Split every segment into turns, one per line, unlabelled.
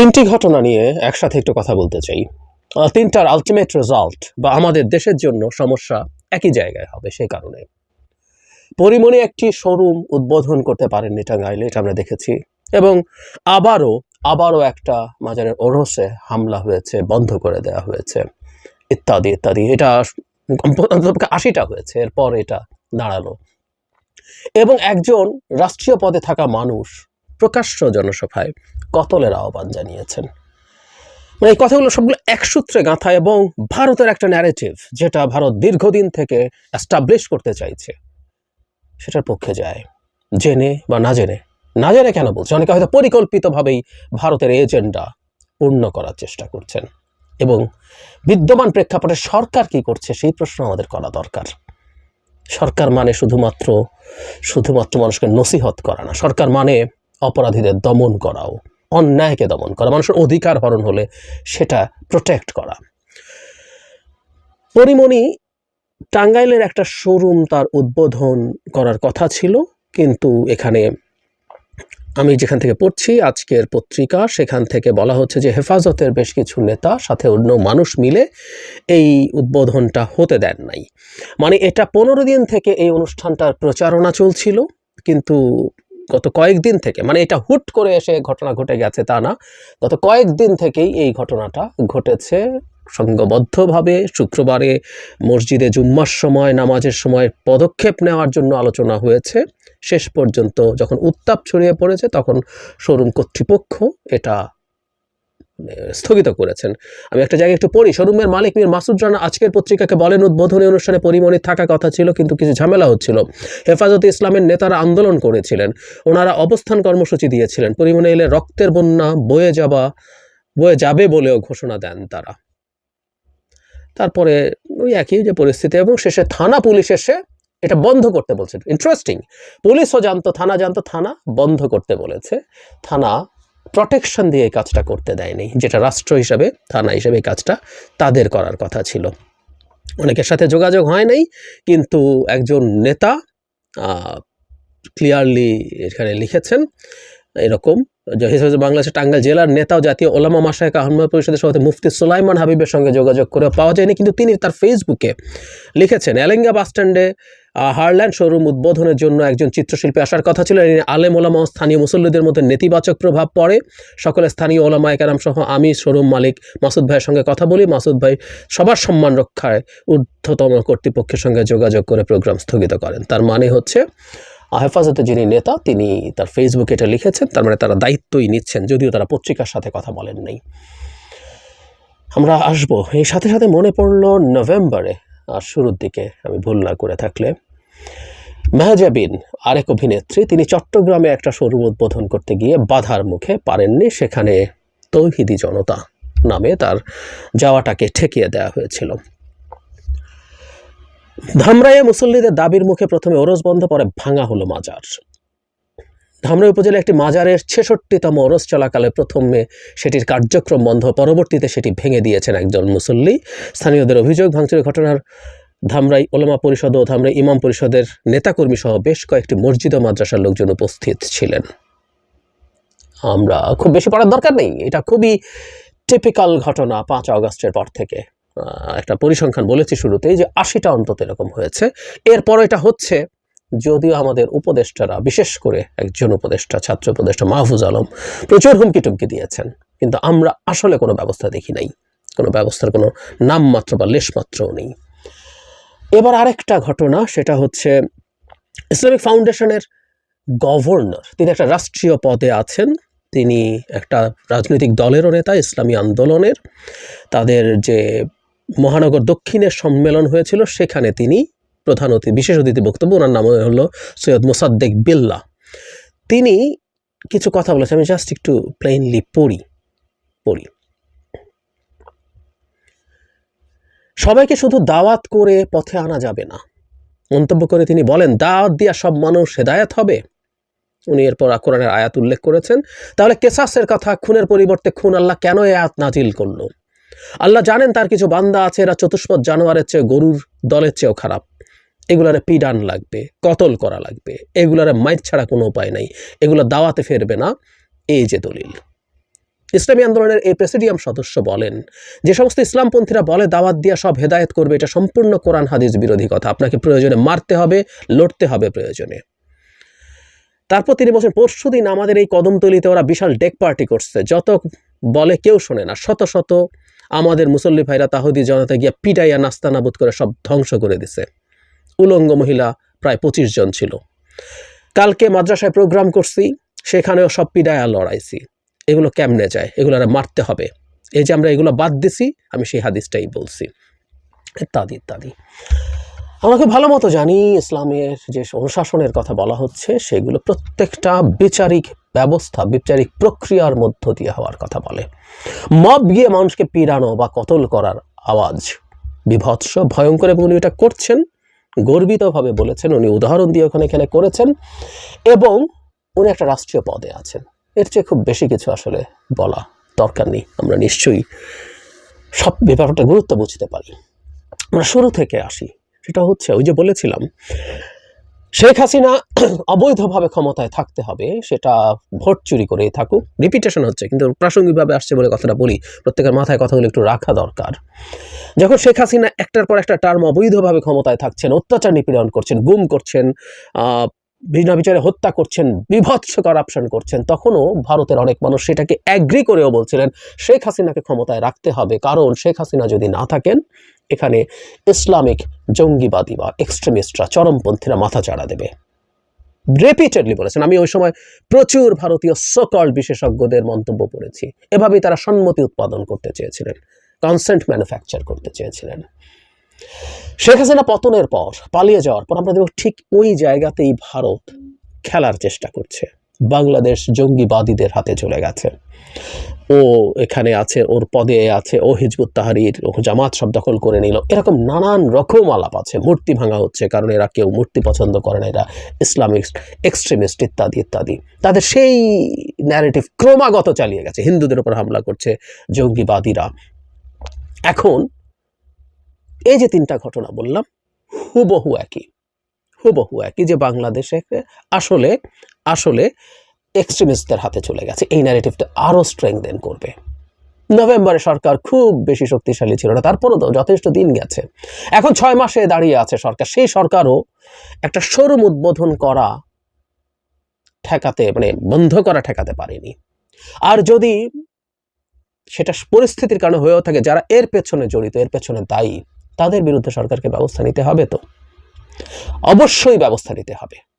তিনটি ঘটনা নিয়ে একসাথে একটু কথা বলতে চাই। তিনটার আলটিমেট রেজাল্ট বা আমাদের দেশের জন্য সমস্যা একই জায়গায় হবে সেই কারণে। পরিমণি একটি শোরুম উদ্বোধন করতে পারেননি টাঙ্গাইলে এটা আমরা দেখেছি। এবং আবারও আবারও একটা মাজারের ওরসে হামলা হয়েছে, বন্ধ করে দেওয়া হয়েছে। ইত্যাদি ইত্যাদি। এটা আশিটা হয়েছে, এরপর এটা দাঁড়াল। এবং একজন রাষ্ট্রীয় পদে থাকা মানুষ, প্রকাশ্য জনসভায় কতলের আহ্বান জানিয়েছেন। মানে এই কথাগুলো সবগুলো এক সূত্রে গাঁথা এবং ভারতের একটা ন্যারেটিভ যেটা ভারত দীর্ঘদিন থেকে অ্যাস্টাবলিশ করতে চাইছে। সেটার পক্ষে যায়। জেনে বা না জেনে না জেনে কেন বলছে? অনেকে হয়তো পরিকল্পিতভাবেই ভারতের এজেন্ডা পূর্ণ করার চেষ্টা করছেন এবং বিদ্যমান প্রেক্ষাপটে সরকার কি করছে সেই প্রশ্ন আমাদের করা দরকার। সরকার মানে শুধুমাত্র শুধুমাত্র মানুষকে নসিহত করা না, সরকার মানে অপরাধীদের দমন করাও। অন্যায়কে দমন করা, মানুষের অধিকার হরণ হলে সেটা প্রোটেক্ট করা। পরিমণি টাঙ্গাইলের একটা শোরুম তার উদ্বোধন করার কথা ছিল, কিন্তু এখানে আমি যেখান থেকে পড়ছি, আজকের পত্রিকা, সেখান থেকে বলা হচ্ছে যে হেফাজতের বেশ কিছু নেতা, সাথে অন্য মানুষ মিলে এই উদ্বোধনটা হতে দেন নাই। মানে এটা পনেরো দিন থেকে এই অনুষ্ঠানটার প্রচারণা চলছিল, কিন্তু গত কয়েকদিন থেকে মানে এটা হুট করে এসে ঘটনা ঘটে গেছে তা না, গত কয়েকদিন থেকেই এই ঘটনাটা ঘটেছে সংঘবদ্ধভাবে শুক্রবারে মসজিদে জুম্মার সময়, নামাজের সময় পদক্ষেপ নেওয়ার জন্য আলোচনা হয়েছে। শেষ পর্যন্ত যখন উত্তাপ ছড়িয়ে পড়েছে, তখন শোরুম কর্তৃপক্ষ এটা স্থগিত করেছেন। আমি একটা জায়গায় একটু পড়ি, শোরুমের মালিক মীর মাসুদ রানা আজকের পত্রিকাকে বলেন, উদ্বোধনী অনুষ্ঠানে পরিমণি থাকা কথা ছিল, কিন্তু কিছু ঝামেলা হচ্ছিল। হেফাজতে ইসলামের নেতারা আন্দোলন করেছিলেন। ওনারা অবস্থান কর্মসূচি দিয়েছিলেন। পরিমণি এলে রক্তের বন্যা বয়ে যাবা বয়ে যাবে বলেও ঘোষণা দেন তারা। তারপরে ওই একই যে পরিস্থিতি, এবং শেষে থানা পুলিশ এসে এটা বন্ধ করতে বলছে। ইন্টারেস্টিং পুলিশও জানতো, থানা জানতো, থানা বন্ধ করতে বলেছে। থানা প্রটেকশন দিয়ে কাজটা করতে দেয়নি, যেটা রাষ্ট্র হিসাবে, থানা হিসাবে কাজটা তাদের করার কথা ছিল। অনেকের সাথে যোগাযোগ হয় নাই, কিন্তু একজন নেতা ক্লিয়ারলি এখানে লিখেছেন, এরকম হিসেবে বাংলাদেশের টাঙ্গাইল জেলার নেতা ও জাতীয় ওলামা মাসায়ক আহমদ পরিষদের সভাপতি মুফতি সুলাইমান হাবিবের সঙ্গে যোগাযোগ করে পাওয়া যায়নি, কিন্তু তিনি তার ফেসবুকে লিখেছেন, এলেঙ্গা বাসস্ট্যান্ডে হারল্যান্ড শোরুম উদ্বোধনের জন্য একজন চিত্রশিল্পী আসার কথা ছিল। আলেম ওলামা স্থানীয় মুসল্লিদের মধ্যে নেতিবাচক প্রভাব পড়ে। সকলে স্থানীয় ওলামা একরাম সহ আমি, শোরুম মালিক মাসুদ ভাইয়ের সঙ্গে কথা বলি। মাসুদ ভাই সবার সম্মান রক্ষায় ঊর্ধ্বতম কর্তৃপক্ষের সঙ্গে যোগাযোগ করে প্রোগ্রাম স্থগিত করেন। তার মানে হচ্ছে হেফাজতে যিনি নেতা, তিনি তার ফেসবুকে এটা লিখেছেন। তার মানে তারা দায়িত্বই নিচ্ছেন, যদিও তারা পত্রিকার সাথে কথা বলেন নাই। আমরা আসব। এই সাথে সাথে মনে পড়ল নভেম্বরে শুরুর দিকে আমি ভুল না করে থাকলে। মেহজাবিন আরেক অভিনেত্রী, তিনি চট্টগ্রামে একটা শোরুম উদ্বোধন করতে গিয়ে বাধার মুখে পারেননি। সেখানে তৌহিদি জনতা নামে তার যাওয়াটাকে ঠেকিয়ে দেওয়া হয়েছিল। ধামরাইয়ে মুসল্লিদের দাবির মুখে প্রথমে ওরস বন্ধ, পরে ভাঙা হলো মাজার। ধামরাই উপজেলা একটি মাজারের ছেষট্টিতম ওরস চলাকালে প্রথমে সেটির কার্যক্রম বন্ধ, পরবর্তীতে সেটি ভেঙে দিয়েছেন একজন মুসল্লি। স্থানীয়দের অভিযোগ, ভাঙচুরের ঘটনার ধামরাই ওলামা পরিষদ ও ধামরাই ইমাম পরিষদের নেতাকর্মী সহ বেশ কয়েকটি মসজিদ ও মাদ্রাসার লোকজন উপস্থিত ছিলেন। আমরা খুব বেশি পড়ার দরকার নেই, এটা খুবই টিপিক্যাল ঘটনা পাঁচ আগস্টের পর থেকে। একটা পরিসংখ্যান বলেছি শুরুতেই যে আশিটা অন্তত এরকম হয়েছে। এরপর এটা হচ্ছে। যদিও আমাদের উপদেষ্টারা, বিশেষ করে একজন উপদেষ্টা, ছাত্র উপদেষ্টা মাহফুজ আলম, প্রচুর হুমকি টুমকি দিয়েছেন। কিন্তু আমরা আসলে কোনো ব্যবস্থা দেখি নাই। কোনো ব্যবস্থার কোনো নামমাত্র বা লেশমাত্রও নেই। এবার আরেকটা ঘটনা, সেটা হচ্ছে ইসলামিক ফাউন্ডেশনের গভর্নর, তিনি একটা রাষ্ট্রীয় পদে আছেন। তিনি একটা রাজনৈতিক দলেরও নেতা, ইসলামী আন্দোলনের। তাদের যে মহানগর দক্ষিণের সম্মেলন হয়েছিল, সেখানে তিনি প্রধান অতিথি বিশেষ অতিথি বক্তব্য, ওনার নাম হলো সৈয়দ মোসাদ্দেক বিল্লা। তিনি কিছু কথা বলেছেন, আমি জাস্ট একটু প্লেনলি পড়ি পড়ি। সবাইকে শুধু দাওয়াত করে পথে আনা যাবে না। মন্তব্য করে তিনি বলেন, দাওয়াত দিয়া সব মানুষ হেদায়াত হবে। উনি এরপর কোরআনের আয়াত উল্লেখ করেছেন। তাহলে কেসাসের কথা, খুনের পরিবর্তে খুন আল্লাহ কেন আয়াত নাজিল করল? আল্লাহ জানেন তার কিছু বান্দা আছে, এরা চতুষ্পদ জানোয়ারের চেয়ে গরুর দলের চেয়েও খারাপ। এগুলারে পিডান লাগবে, কতল করা লাগবে, এগুলারে মাইর ছাড়া কোনো উপায় নাই, এগুলো দাওয়াতে ফেরবে না। এই যে দলিল। ইসলামী আন্দোলনের এই প্রেসিডিয়াম সদস্য বলেন, যে সমস্ত ইসলামপন্থীরা বলে দাওয়াত দিয়া সব হেদায়েত করবে, এটা সম্পূর্ণ কোরআন হাদিস বিরোধী কথা। আপনাকে প্রয়োজনে মারতে হবে, লড়তে হবে প্রয়োজনে। তারপর তিনি বলছেন, পরশু দিন আমাদের এই কদমতলিতে ওরা বিশাল ডেক পার্টি করছে। যত বলে কেউ শোনে না, শত শত আমাদের মুসল্লি ভাইরা তাহুদি জনতা গিয়া পিটাইয়া নাস্তানাবুদ করে সব ধ্বংস করে দিছে। উলঙ্গ মহিলা প্রায় পঁচিশ জন ছিল। কালকে মাদ্রাসায় প্রোগ্রাম করছি, সেখানেও সব পিডায়া লড়াইছি। এগুলো কেমনে যায়? এগুলো মারতে হবে। এই যে আমরা এগুলো বাদ দিছি, আমি সেই হাদিসটাই বলছি। ইত্যাদি ইত্যাদি। খুব ভালো মতো জানি, ইসলামের যে অনুশাসনের কথা বলা হচ্ছে, সেগুলো প্রত্যেকটা বিচারিক ব্যবস্থা, বিচারিক প্রক্রিয়ার মধ্য দিয়ে হওয়ার কথা বলে। মব গিয়ে মানুষকে পিড়ানো বা কতল করার আওয়াজ। বিভৎস, ভয়ঙ্কর, এবং উনি এটা করছেন। গর্বিতভাবে বলেছেন, উনি উদাহরণ দিয়ে ওখানে এখানে করেছেন এবং উনি একটা রাষ্ট্রীয় পদে আছেন। এর চেয়ে খুব বেশি কিছু আসলে বলা দরকার নেই। আমরা নিশ্চয়ই সব ব্যাপারটা গুরুত্ব বুঝতে পারি। আমরা শুরু থেকে আসি। সেটা হচ্ছে ওই যে বলেছিলাম শেখ হাসিনা অবৈধভাবে ক্ষমতায় থাকতে হবে, সেটা ভোট চুরি করেই থাকুক। রিপিটেশন হচ্ছে, কিন্তু প্রাসঙ্গিকভাবে আসছে বলে কথাটা বলি, প্রত্যেকের মাথায় কথাগুলো একটু রাখা দরকার। যখন শেখ হাসিনা একটার পর একটা টার্ম অবৈধভাবে ক্ষমতায় থাকছেন, অত্যাচার নিপীড়ন করছেন, গুম করছেন বিনা বিচারে হত্যা করছেন বিভৎস করাপশন করছেন, তখনও ভারতের অনেক মানুষ সেটাকে অ্যাগ্রি করেও বলছিলেন, শেখ হাসিনাকে ক্ষমতায় রাখতে হবে। কারণ শেখ হাসিনা যদি না থাকেন এখানে ইসলামিক জঙ্গিবাদী বা এক্সট্রিমিস্টরা চরমপন্থীরা মাথা চাড়া দেবে। রেপিটেডলি বলেছেন, আমি ওই সময় প্রচুর ভারতীয় সকল বিশেষজ্ঞদের মন্তব্য পড়েছি। এভাবেই তারা সম্মতি উৎপাদন করতে চেয়েছিলেন কনসেন্ট ম্যানুফ্যাকচার করতে চেয়েছিলেন। শেখ হাসিনা পতনের পর পালিয়ে যাওয়ার পর আমরা দেখব ঠিক ওই জায়গাতেই ভারত খেলার চেষ্টা করছে। বাংলাদেশ জঙ্গিবাদীদের হাতে চলে গেছে। ও এখানে আছে, ওর পদে আছে, ও হিজবুত তাহারির, ও জামাত সব দখল করে নিল। এরকম নানান রকম আলাপ আছে, মূর্তি ভাঙা হচ্ছে, কারণ এরা কেউ মূর্তি পছন্দ করে না, এরা ইসলামিক এক্সট্রিমিস্ট ইত্যাদি ইত্যাদি। তাদের সেই ন্যারেটিভ ক্রমাগত চালিয়ে গেছে। হিন্দুদের উপর হামলা করছে জঙ্গিবাদীরা। এখন এই যে তিনটা ঘটনা বললাম, হুবহু একই। হুবহু একই যে বাংলাদেশে আসলে এক্সট্রিমিস্টদের হাতে চলে গেছে। এই ন্যারেটিভটা আরও স্ট্রেংদেন করবে। নভেম্বরে সরকার খুব বেশি শক্তিশালী ছিল না, তারপরও তো যথেষ্ট দিন গেছে। এখন ছয় মাসে দাঁড়িয়ে আছে সরকার। সেই সরকারও একটা শোরুম উদ্বোধন করা ঠেকাতে মানে বন্ধ করা ঠেকাতে পারেনি। আর যদি সেটা পরিস্থিতির কারণে হয়েও থাকে, যারা এর পেছনে জড়িত, এর পেছনে দায়ী, তাদের বিরুদ্ধে সরকারকে ব্যবস্থা নিতে হবে তো? অবশ্যই ব্যবস্থা নিতে হবে।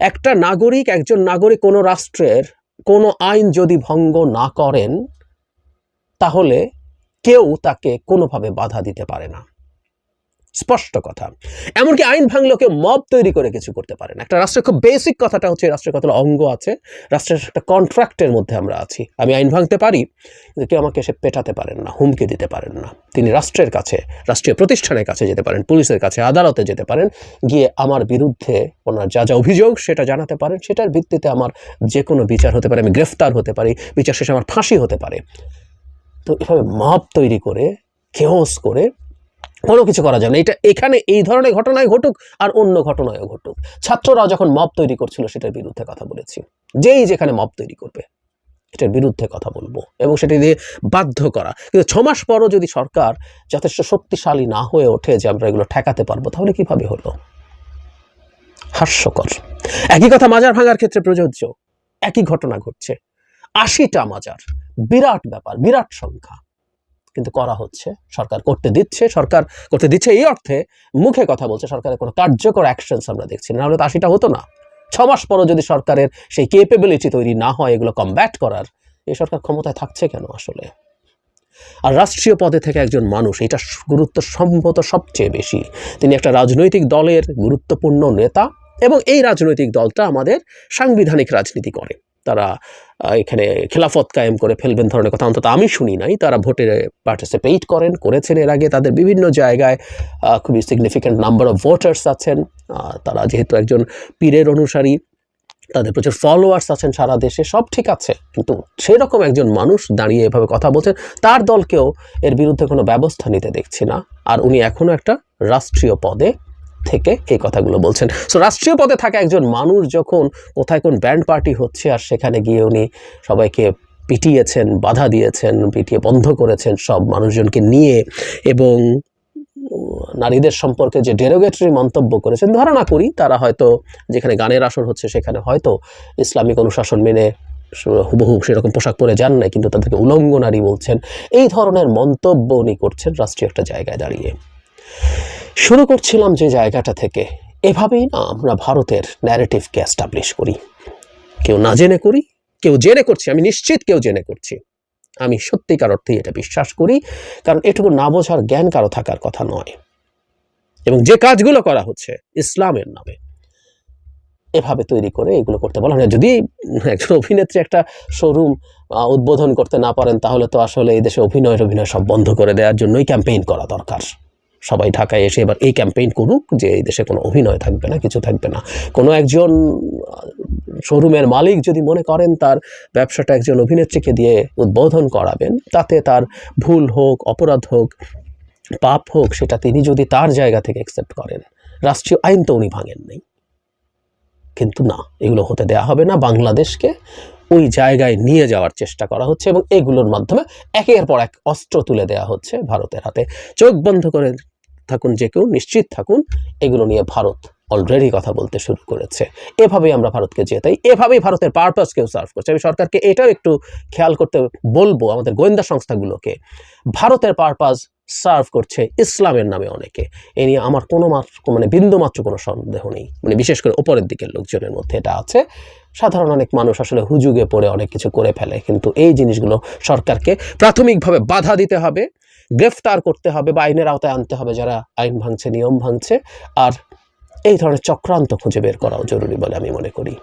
একটা নাগরিক, একজন নাগরিক কোনো রাষ্ট্রের কোনো আইন যদি ভঙ্গ না করেন, তাহলে কেউ তাকে কোনোভাবে বাধা দিতে পারে না। স্পষ্ট কথা। এমনকি আইন ভাঙলেও কেউ মব তৈরি করে কিছু করতে পারে না। একটা রাষ্ট্রের খুব বেসিক কথাটা হচ্ছে রাষ্ট্রের কতটা অঙ্গ আছে, রাষ্ট্রের একটা কন্ট্রাক্টের মধ্যে আমরা আছি। আমি আইন ভাঙতে পারি, কিন্তু কেউ আমাকে এসে পেটাতে পারেন না, হুমকি দিতে পারেন না। তিনি রাষ্ট্রের কাছে, রাষ্ট্রীয় প্রতিষ্ঠানের কাছে যেতে পারেন, পুলিশের কাছে, আদালতে যেতে পারেন, গিয়ে আমার বিরুদ্ধে ওনার যা যা অভিযোগ সেটা জানাতে পারেন, সেটার ভিত্তিতে আমার যে কোনো বিচার হতে পারে, আমি গ্রেফতার হতে পারি, বিচার শেষে আমার ফাঁসি হতে পারে। তো এভাবে মাপ তৈরি করে কেওস করে কোনো কিছু করা যাবে না। এটা এখানে এই ধরনের ঘটনায় ঘটুক আর অন্য ঘটনায়ও ঘটুক। ছাত্ররা যখন মব তৈরি করছিল সেটার বিরুদ্ধে কথা বলেছি। যেই যেখানে মব তৈরি করবে, এটার বিরুদ্ধে কথা বলব এবং সেটা দিয়ে বাধ্য করা। কিন্তু ছমাস পরও যদি সরকার যথেষ্ট শক্তিশালী না হয়ে ওঠে যে আমরা এগুলো ঠেকাতে পারব, তাহলে কীভাবে হলো? হাস্যকর। একই কথা মাজার ভাঙার ক্ষেত্রে প্রযোজ্য। একই ঘটনা ঘটছে। আশিটা মাজার। বিরাট ব্যাপার, বিরাট সংখ্যা। কিন্তু করা হচ্ছে। সরকার করতে দিচ্ছে, সরকার করতে দিচ্ছে এই অর্থে মুখে কথা বলছে, সরকারের কোনো কার্যকর অ্যাকশনস আমরা দেখছি না। হলে তো আশিটা হতো না। ছ মাস পরও যদি সরকারের সেই কেপেবিলিটি তৈরি না হয়, এগুলো কমব্যাট করার, এই সরকার ক্ষমতায় থাকছে কেন আসলে? আর রাষ্ট্রীয় পদে থেকে একজন মানুষ, এটা গুরুত্ব সম্ভবত সবচেয়ে বেশি। তিনি একটা রাজনৈতিক দলের গুরুত্বপূর্ণ নেতা এবং এই রাজনৈতিক দলটা আমাদের সাংবিধানিক রাজনীতি করে। তারা এখানে খেলাফত কায়েম করে ফেলবেন ধরনের কথা। অন্তত আমি শুনি নাই। তারা ভোটে পার্টিসিপেট করেন, করেছেন এর আগে। তাদের বিভিন্ন জায়গায় খুবই সিগনিফিক্যান্ট নাম্বার অফ ভোটার্স আছেন। তারা যেহেতু একজন পীরের অনুসারী, তাদের প্রচুর ফলোয়ার্স আছেন সারা দেশে। সব ঠিক আছে। কিন্তু সেরকম একজন মানুষ দাঁড়িয়ে এভাবে কথা বলছেন, তার দলকেও এর বিরুদ্ধে কোনো ব্যবস্থা নিতে দেখছি না। আর উনি এখনও একটা রাষ্ট্রীয় পদে থেকে এই কথাগুলো বলছেন। সো রাষ্ট্রীয় পদে থাকা একজন মানুষ যখন কোথায় কোন ব্যান্ড পার্টি হচ্ছে আর সেখানে গিয়ে উনি সবাইকে পিটিয়েছেন, বাধা দিয়েছেন, পিটিয়ে বন্ধ করেছেন সব মানুষজনকে নিয়ে এবং নারীদের সম্পর্কে যে ডেরোগেটরি মন্তব্য করেছেন, ধারণা করি তারা হয়তো যেখানে গানের আসর হচ্ছে সেখানে হয়তো ইসলামিক অনুশাসন মেনে হুবহু সেরকম পোশাক পরে যান নাই, কিন্তু তাদেরকে উলঙ্গ নারী বলছেন। এই ধরনের মন্তব্য উনি করছেন রাষ্ট্রীয় একটা জায়গায় দাঁড়িয়ে। শুরু করছিলাম যে জায়গাটা থেকে। এভাবেই না আমরা ভারতের ন্যারেটিভকে অ্যাস্টাবলিশ করি। কেউ না জেনে করি, কেউ জেনে করছি, আমি নিশ্চিত কেউ জেনে করছি। আমি সত্যিকার অর্থেই এটা বিশ্বাস করি, কারণ এটুকু না বোঝার জ্ঞান কারও থাকার কথা নয়। এবং যে কাজগুলো করা হচ্ছে ইসলামের নামে, এভাবে তৈরি করে এগুলো করতে বলা হয় যদি একজন অভিনেত্রী একটা শোরুম উদ্বোধন করতে না পারেন, তাহলে তো আসলে এই দেশে অভিনয়ের অভিনয় সব বন্ধ করে দেওয়ার জন্যই ক্যাম্পেইন করা দরকার। সবাই ঢাকায় এসে এবার এই ক্যাম্পেইন করুক যে এই দেশে কোনো অভিনয় থাকবে না, কিছু থাকবে না। কোনো একজন শোরুমের মালিক যদি মনে করেন তার ব্যবসাটা একজন অভিনেত্রীকে দিয়ে উদ্বোধন করাবেন, তাতে তার ভুল হোক, অপরাধ হোক, পাপ হোক, সেটা তিনি যদি তার জায়গা থেকে অ্যাকসেপ্ট করেন, রাষ্ট্রীয় আইন তো উনি ভাঙেন নাই। কিন্তু না, এগুলো হতে দেয়া হবে না। বাংলাদেশকে ওই জায়গায় নিয়ে যাওয়ার চেষ্টা করা হচ্ছে এবং এগুলোর মাধ্যমে একের পর এক অস্ত্র তুলে দেওয়া হচ্ছে ভারতের হাতে। চোখ বন্ধ করে থাকুন, যে কেউ নিশ্চিত থাকুন, এগুলো নিয়ে ভারত অলরেডি কথা বলতে শুরু করেছে। এভাবেই আমরা ভারতকে জেতাই এভাবেই ভারতের পারপাসকেও সার্ভ করছে। আমি সরকারকে এটাও একটু খেয়াল করতে বলব, আমাদের গোয়েন্দা সংস্থাগুলোকে। ভারতের পারপাস সার্ভ করছে ইসলামের নামে অনেকে। এ নিয়ে আমার কোনো মাত্র মানে বিন্দু মাত্র কোনো সন্দেহ নেই। মানে বিশেষ করে ওপরের দিকের লোকজনের মধ্যে এটা আছে। সাধারণ অনেক মানুষ আসলে হুজুগে পড়ে অনেক কিছু করে ফেলে, কিন্তু এই জিনিসগুলো সরকারকে প্রাথমিকভাবে বাধা দিতে হবে। গ্রেফতার করতে হবে বা আইনের আওতায় আনতে হবে যারা আইন ভাঙছে, নিয়ম ভাঙছে, আর এই ধরনের চক্রান্ত খুঁজে বের করাও জরুরি বলে আমি মনে করি।